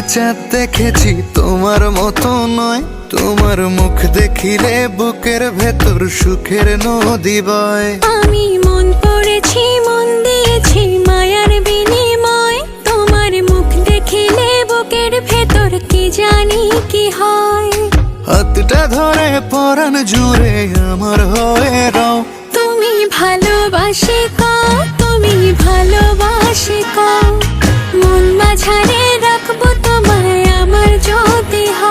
চাঁদ দেখেছি তোমার মতো নয়। তোমার মুখ দেখিলে বুকের ভেতর সুখের নদী বয়। আমি মন পড়েছি মন দিয়েছি মায়ার বিনিময়। তোমার মুখ দেখিলে বুকের ভেতর কি জানি কি হয়। হাতটা ধরে পরাণ জুড়ে আমার হয়ে রও। তুমি ভালোবাসে কা তুমি ভালোবাসে কা মন মাঝারে